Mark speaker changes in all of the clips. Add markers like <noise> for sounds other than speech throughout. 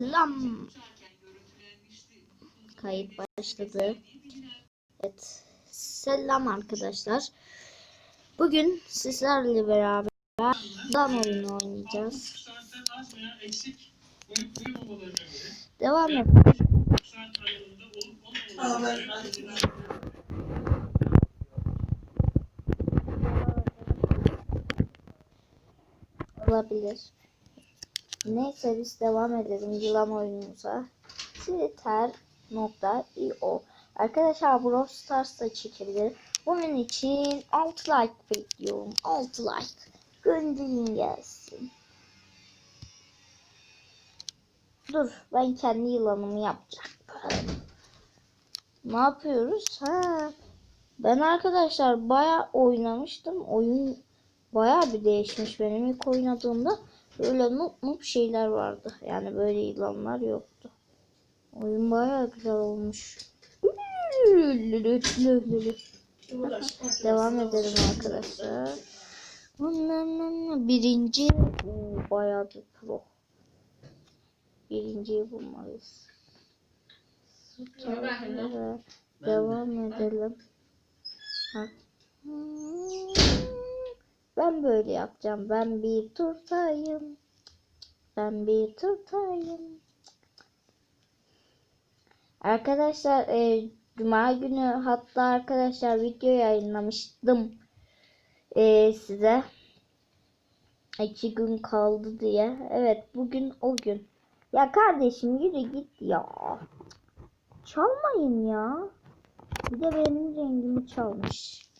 Speaker 1: Selam. Kayıt başladı. Evet. Selam arkadaşlar. Bugün sizlerle beraber Dan oyunu oynayacağız. Devam et. Olabilir. Neyse biz devam edelim yılan oyunumuza. Twitter.io Arkadaşlar Brawl Stars'ta çekebilir. Bunun için 6 like bekliyorum. 6 like. Gönderin gelsin. Dur ben kendi yılanımı yapacağım. Ne yapıyoruz? Ha. Ben arkadaşlar baya oynamıştım. Oyun baya bir değişmiş benim ilk oynadığımda. Böyle noob noob şeyler vardı. Yani böyle yılanlar yoktu. Oyun baya güzel olmuş. Devam edelim arkadaşlar. Birinci Oo, bayağı bir pro. Birinciyi bulmalıyız. Devam edelim. Ha. Ben böyle yapacağım. Ben bir turtayım. Ben bir turtayım. Arkadaşlar e, Cuma günü hatta arkadaşlar video yayınlamıştım e, size. İki gün kaldı diye. Evet bugün o gün. Ya kardeşim yürü git ya. Çalmayın ya. Bir de benim rengimi çalmış.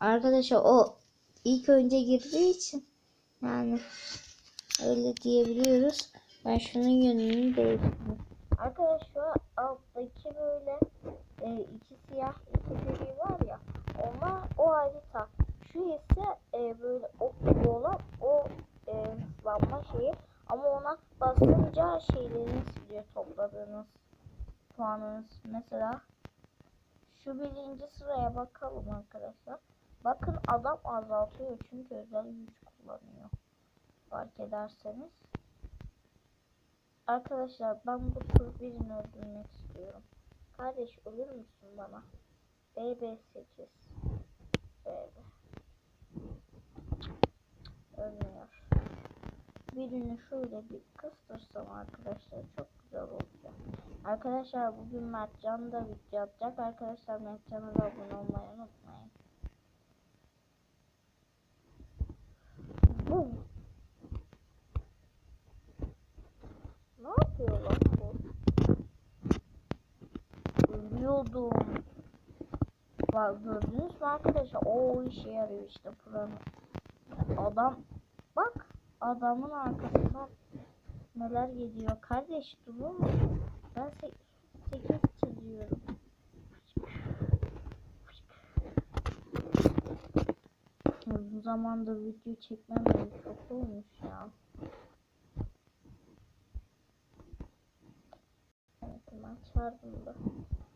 Speaker 1: Arkadaşlar o ilk önce girdiği için yani öyle diyebiliyoruz. Ben şunun yönünü değiştireyim. Arkadaşlar alttaki böyle e, iki siyah iki gri var ya onlar o harita. Şu ise e, böyle ok olan o e, hızlanma şeyi ama ona basınca şeylerini siliyor topladığınız puanınız. Mesela şu birinci sıraya bakalım arkadaşlar. Bakın adam azaltıyor çünkü özel güç kullanıyor. Fark ederseniz. Arkadaşlar ben bu tur birini öldürmek istiyorum. Kardeş ölür müsün bana? BB8 BB Ölmüyor. Birini şöyle bir kıstırsam arkadaşlar çok güzel olacak. Arkadaşlar bugün Mertcan da video atacak. Arkadaşlar Mertcan'a da abone olmayı unutmayın. Bu. Ne yapıyor lan bu? Ölüyordum. Bak gördünüz mü arkadaşlar? O işe yarıyor işte buranın. Adam bak adamın arkasından neler geliyor. Kardeş durur musun? Ben 8 çiziyorum. Uzun zamandır video çekmemeli çok olmuş ya. Evet ben çağırdım da.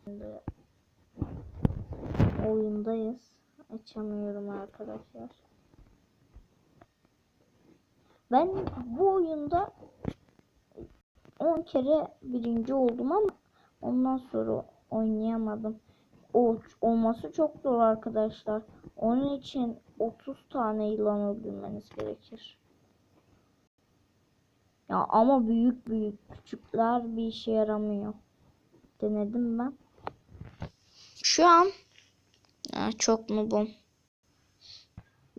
Speaker 1: Şimdi oyundayız. Açamıyorum arkadaşlar. Ben bu oyunda 10 kere birinci oldum ama ondan sonra oynayamadım. O olması çok zor arkadaşlar. Onun için 30 tane yılan öldürmeniz gerekir. Ya ama büyük büyük küçükler bir işe yaramıyor. Denedim ben. Şu an ya çok noobum.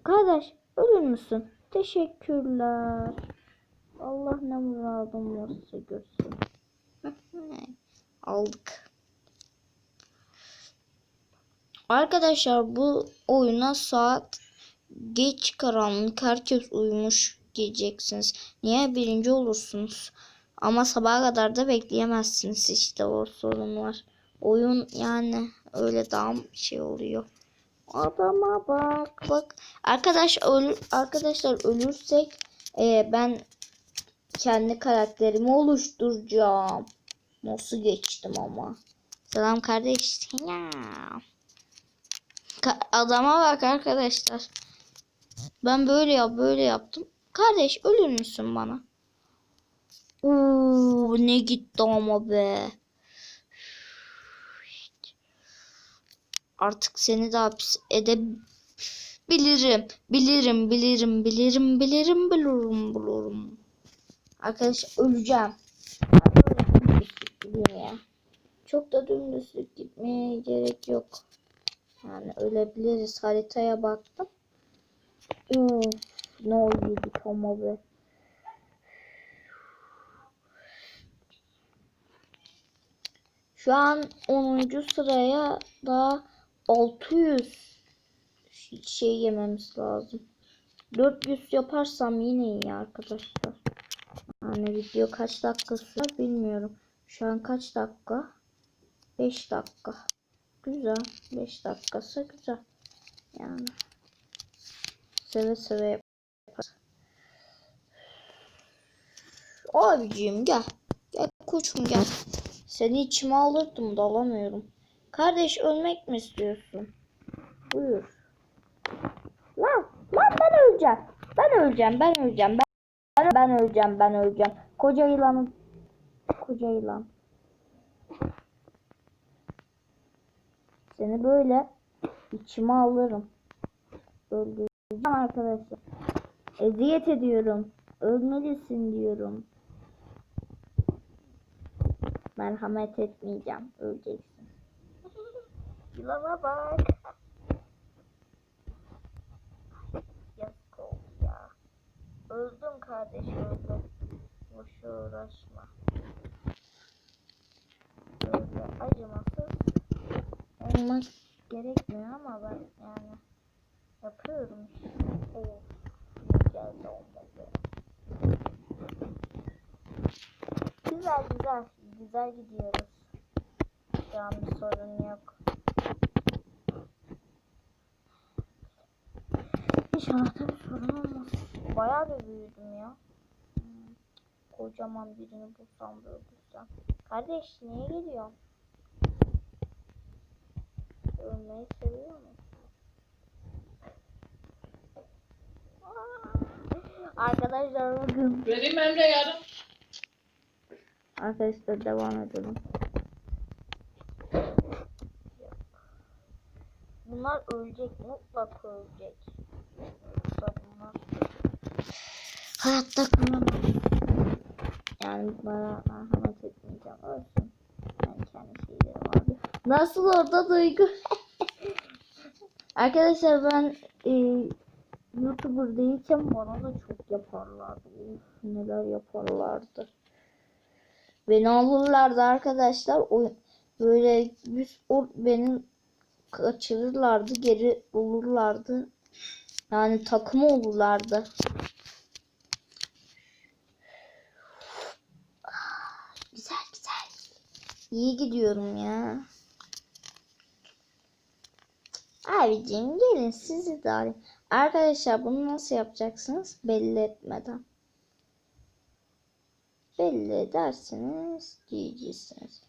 Speaker 1: Kardeş ölür müsün? Teşekkürler. Allah ne muradım varsa görsün. <laughs> Aldık. Arkadaşlar bu oyuna saat geç karanlık herkes uyumuş diyeceksiniz. Niye birinci olursunuz? Ama sabaha kadar da bekleyemezsiniz işte o sorun var. Oyun yani öyle daha şey oluyor. Adama bak bak. Arkadaş ölür, arkadaşlar ölürsek e, ben kendi karakterimi oluşturacağım. Nasıl geçtim ama. Selam kardeş. Ya. Adama bak arkadaşlar. Ben böyle yap böyle yaptım. Kardeş ölür müsün bana? Oo, ne gitti ama be. Artık seni de hapis edebilirim. Bilirim, bilirim, bilirim, bilirim, bilirim, bilirim. Arkadaş öleceğim. Ya. Çok da dümdüzlük gitmeye gerek yok. Yani ölebiliriz. Haritaya baktım. Uf, ne oldu ama be. Şu an 10. sıraya da 600 şey yememiz lazım. 400 yaparsam yine iyi arkadaşlar. Yani video kaç dakikası bilmiyorum. Şu an kaç dakika? 5 dakika. Güzel. 5 dakikası güzel. Yani seve seve yaparız. Abiciğim gel. Gel koçum gel. Seni içime alırdım da alamıyorum. Kardeş ölmek mi istiyorsun? Buyur. Lan, lan ben öleceğim. Ben öleceğim, ben öleceğim. Ben, ben öleceğim, ben öleceğim. Koca yılanım. Koca yılan. Seni böyle içime alırım. Öldüreceğim arkadaşlar. Eziyet ediyorum. Ölmelisin diyorum. Merhamet etmeyeceğim. Öleceksin. Yılana bak. Yazık oldu ya. Öldüm kardeş öldüm. Boşa uğraşma. Böyle acımasız olmak gerekmiyor ama ben yani yapıyorum de olmadı. Güzel güzel. Güzel gidiyoruz. Şu bir sorun yok. İnşallah da bir sorun olmaz. Bayağı bir büyüdüm ya. Kocaman birini bulsam da öldürsem. Kardeş niye geliyorsun? Ölmeyi seviyor mu? Aa! Arkadaşlar bakın.
Speaker 2: Vereyim Emre yarın.
Speaker 1: Arkadaşlar devam edelim. Bunlar ölecek. Mutlaka ölecek. Yoksa bunlar hayatta kalamaz. Yani bana merhamet etmeyeceğim. Ölsün. Ben kendi şeylerim abi. Nasıl orada duygu? <laughs> Arkadaşlar ben e, YouTuber değilken bana da çok yaparlardı. Uf, neler yaparlardı. Beni alırlardı arkadaşlar. O böyle yüz or beni kaçırırlardı, geri bulurlardı. Yani takım olurlardı. <sighs> Güzel güzel. İyi gidiyorum ya. Abicim gelin sizi de alayım. Arkadaşlar bunu nasıl yapacaksınız? Belli etmeden. Belli ederseniz GG'siniz.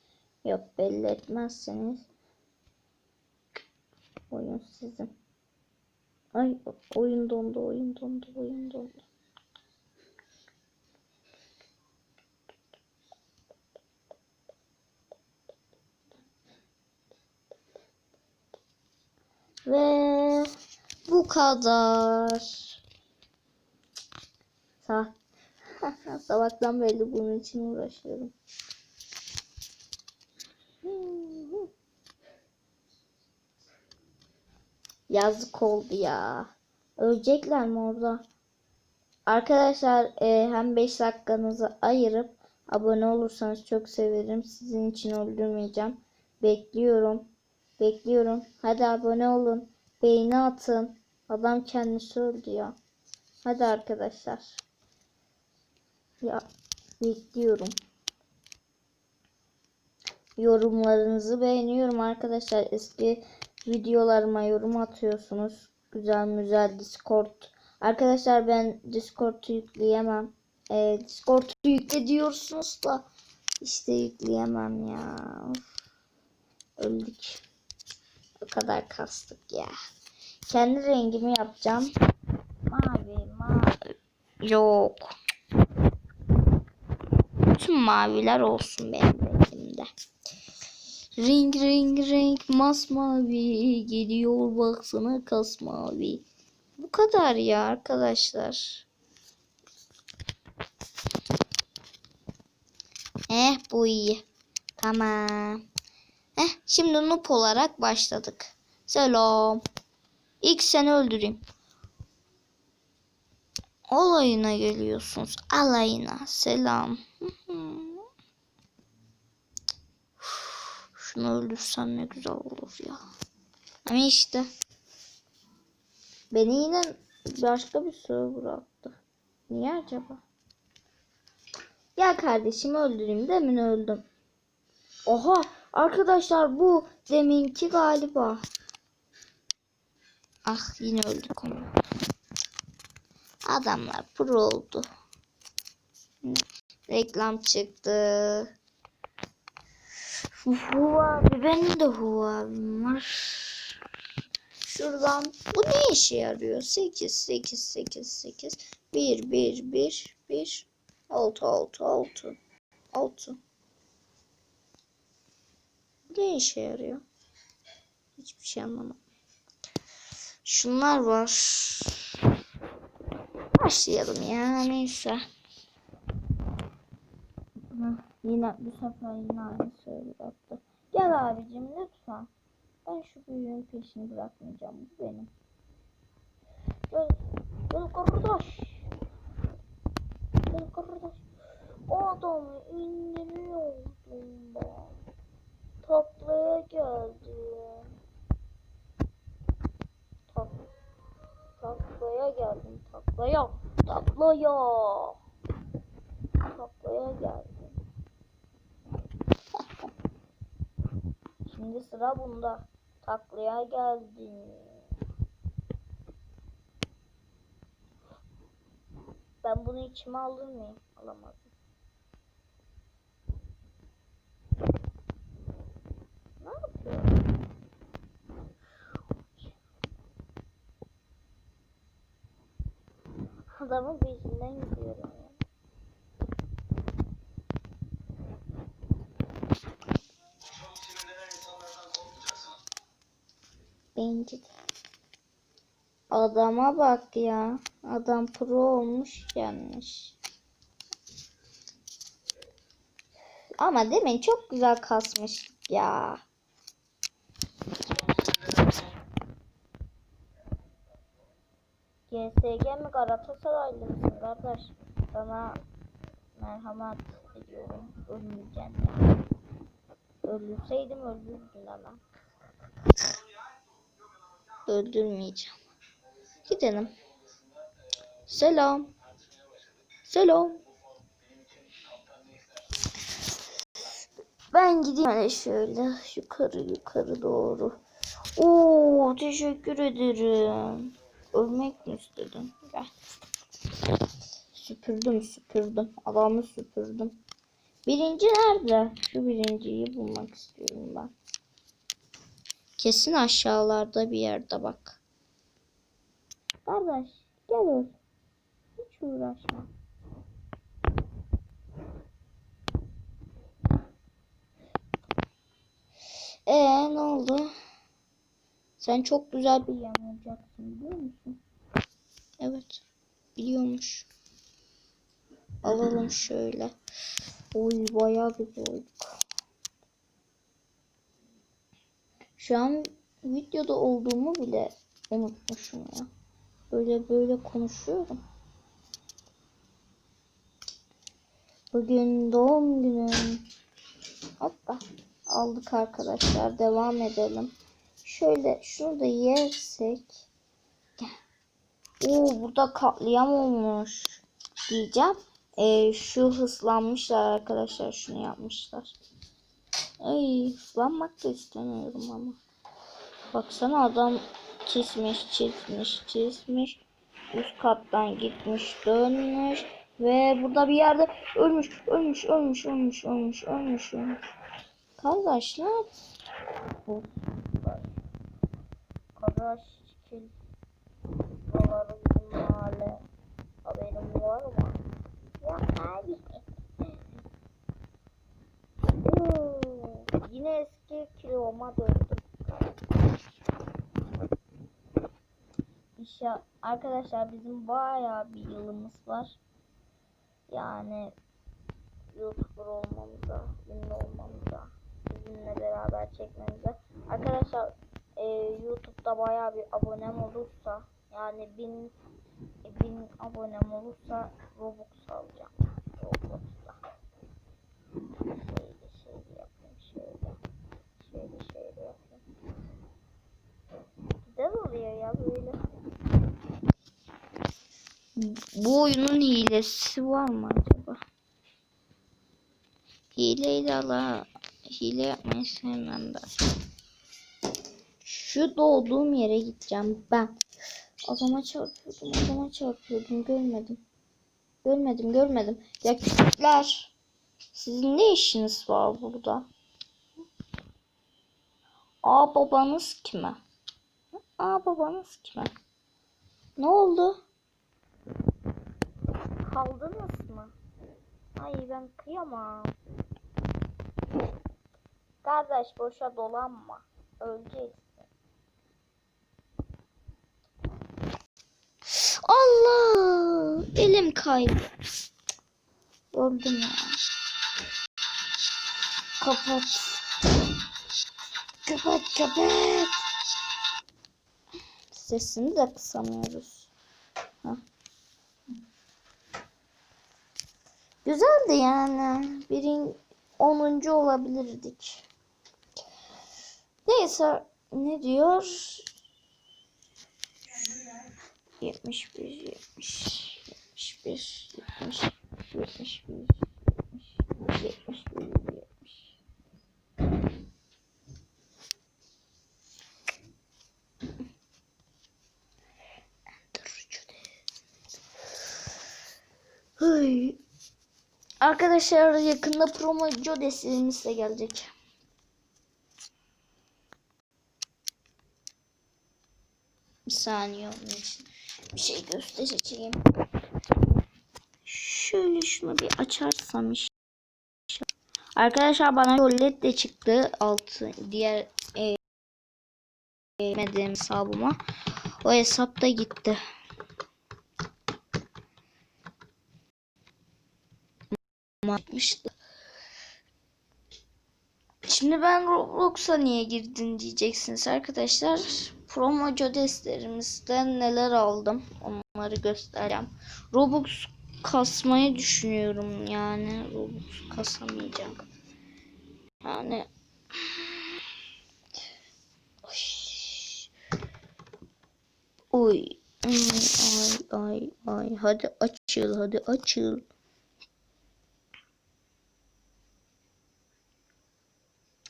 Speaker 1: Yok belli etmezseniz oyun sizin. Ay oyun dondu, oyun dondu, oyun dondu. Ve bu kadar. Sa <laughs> Sabahtan beri bunun için uğraşıyorum. Yazık oldu ya. Ölecekler mi orada? Arkadaşlar e, hem 5 dakikanızı ayırıp abone olursanız çok sevinirim. Sizin için öldürmeyeceğim. Bekliyorum. Bekliyorum. Hadi abone olun. Beğeni atın. Adam kendisi öldü ya. Hadi arkadaşlar. Ya bekliyorum. Yorumlarınızı beğeniyorum arkadaşlar. Eski videolarıma yorum atıyorsunuz. Güzel güzel Discord. Arkadaşlar ben Discord'u yükleyemem. Ee, Discord'u yükle diyorsunuz da işte yükleyemem ya. Öldük. O kadar kastık ya. Kendi rengimi yapacağım. Mavi, mavi. Yok. Bütün maviler olsun benim rengimde. Ring ring ring masmavi geliyor baksana kasmavi. Bu kadar ya arkadaşlar. Eh bu iyi. Tamam. Eh şimdi noob olarak başladık. Selam. İlk seni öldüreyim. Alayına geliyorsunuz. Alayına. Selam. Şunu öldürsem ne güzel olur ya. Ama işte. Beni yine başka bir soru bıraktı. Niye acaba? Ya kardeşimi öldüreyim. Demin öldüm. Oha arkadaşlar bu deminki galiba. Ah yine öldük onu. Adamlar pro oldu. Reklam çıktı. Huawei benim de Huawei'm var. Şuradan bu ne işe yarıyor? 8 8 8 8 1 1 1 1 6 6 6 6 Bu ne işe yarıyor? Hiçbir şey anlamadım. Şunlar var. Başlayalım ya neyse. Hı, Yine bu sefer yine aynı soru bıraktı. Gel abicim lütfen. Ben şu büyüğün peşini bırakmayacağım. Bu benim. Gel. Gel kardeş. O adamı indiriyordum ben. Taklaya geldim. Tak, taklaya geldim. Taklaya. Taklaya. Taklaya geldim. Şimdi sıra bunda. Taklaya geldim. Ben bunu içime alır mıyım? Alamadım. Ne yapıyor? Adamın peşinden gidiyorum de. Adama bak ya. Adam pro olmuş gelmiş. Ama demin çok güzel kasmış ya. GSG mi Galatasaraylı mısın kardeş? Sana merhamet ediyorum. Ölmeyeceğim ya. Öldürseydim öldürdün ama. Öldürmeyeceğim. Gidelim. Selam. Selam. Ben gideyim hele şöyle yukarı yukarı doğru. Oo teşekkür ederim. Ölmek mi istedin? Gel. Süpürdüm süpürdüm. Adamı süpürdüm. Birinci nerede? Şu birinciyi bulmak istiyorum ben. Kesin aşağılarda bir yerde bak. Kardeş gel öl. Hiç uğraşma. Ee ne oldu? Sen çok güzel bir yanacaksın biliyor musun? Evet. Biliyormuş. Alalım şöyle. Oy bayağı güzel olduk. Şu an videoda olduğumu bile unutmuşum ya. Böyle böyle konuşuyorum. Bugün doğum günüm. Hoppa. Aldık arkadaşlar. Devam edelim. Şöyle şunu da yersek. Oo burada katliam olmuş. Diyeceğim. Ee, şu hıslanmışlar arkadaşlar. Şunu yapmışlar. Ay hıslanmak da istemiyorum ama. Baksana adam çizmiş çizmiş çizmiş. Üst kattan gitmiş dönmüş. Ve burada bir yerde ölmüş ölmüş ölmüş ölmüş ölmüş ölmüş ölmüş. Kardeşler. Bu. Çekil. Buraları mahalle. Haberim var mı? Ya abi. Yine eski kiloma döndüm. İşte arkadaşlar bizim bayağı bir yılımız var. Yani YouTuber olmamıza, ünlü olmamıza, sizinle beraber çekmemize. Arkadaşlar e, YouTube'da bayağı bir abonem olursa yani bin bin abonem olursa Robux alacağım. Roblox'ta. Şöyle şöyle yapayım şöyle. Şöyle şöyle yapayım. Güzel oluyor ya böyle. Bu oyunun hilesi var mı acaba? Hileyle ala hile yapmayı sevmem ben. Şu doğduğum yere gideceğim ben. Adama çarpıyordum, adama çarpıyordum. Görmedim. Görmedim, görmedim. Ya küçükler. Sizin ne işiniz var burada? Aa babanız kime? Aa babanız kime? Ne oldu? Kaldınız mı? Ay ben kıyamam. Kardeş boşa dolanma. Öleceksin. Allah! Elim kaydı. Öldüm ya. Kapat. Kapat kapat. Sesini de kısamıyoruz. Hah. Güzeldi yani. Birin 10. olabilirdik. Neyse ne diyor? 71 70 71 70 71 70 71 70 Hey. Arkadaşlar yakında promo Jodes'imiz de gelecek. Bir saniye onun için bir şey göstereceğim. Şöyle şunu bir açarsam işte. Arkadaşlar bana Yollet de çıktı. Altı diğer e, e, hesabıma. O hesap da gitti. Atmıştı. Şimdi ben Roblox'a niye girdin diyeceksiniz arkadaşlar. Promo Jodes'lerimizden neler aldım onları göstereceğim. Robux kasmayı düşünüyorum yani. Robux kasamayacağım. Yani Oy. Ay ay ay. Hadi açıl hadi açıl.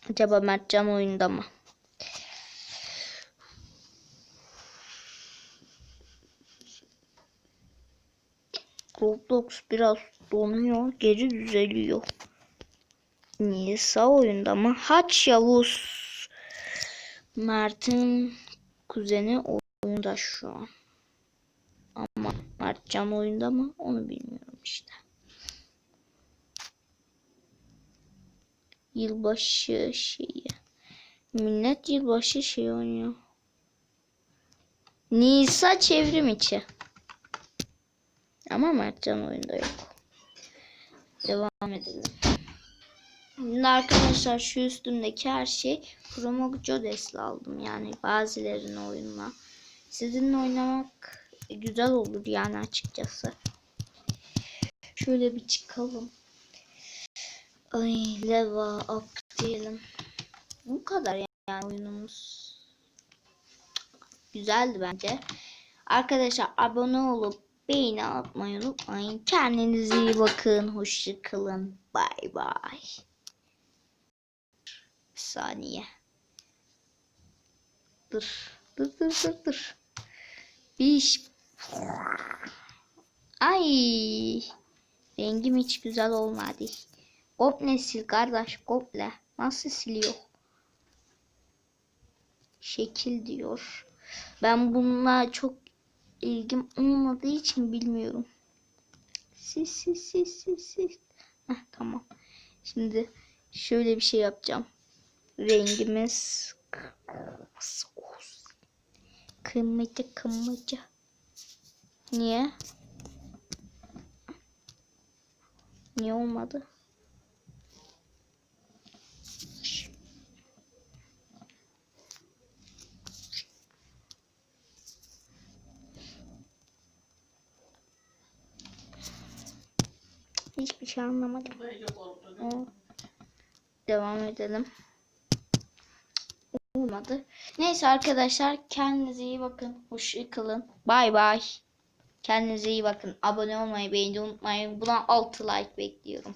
Speaker 1: Acaba Mertcan oyunda mı? Roblox biraz donuyor. Geri düzeliyor. Nisa oyunda mı? Haç Yavuz. Mert'in kuzeni oyunda şu an. Ama Mertcan oyunda mı? Onu bilmiyorum işte. Yılbaşı şeyi. Millet yılbaşı şey oynuyor. Nisa çevrim içi. Ama Mertcan oyunda yok. Devam edelim. Şimdi arkadaşlar şu üstümdeki her şey Promo Jodes'le aldım. Yani bazılarını oyunla. Sizinle oynamak güzel olur yani açıkçası. Şöyle bir çıkalım. Ay leva ak diyelim. Bu kadar yani oyunumuz. Güzeldi bence. Arkadaşlar abone olup beğeni atmayı unutmayın. Kendinize iyi bakın. Hoşça kalın. Bay bay. Saniye. Dur. Dur dur dur dur. Bir iş. Ay. Rengim hiç güzel olmadı. Komple sil kardeş komple. Nasıl siliyor? Şekil diyor. Ben bununla çok ilgim olmadığı için bilmiyorum. Sil sil sil sil sil. Heh, tamam. Şimdi şöyle bir şey yapacağım. rengimiz kırmızı kırmızı. Niye? Niye olmadı? Hiçbir şey anlamadım. Devam edelim. Olmadı. Neyse arkadaşlar kendinize iyi bakın. Hoşça kalın. Bay bay. Kendinize iyi bakın. Abone olmayı, beğeni unutmayın. Buna 6 like bekliyorum.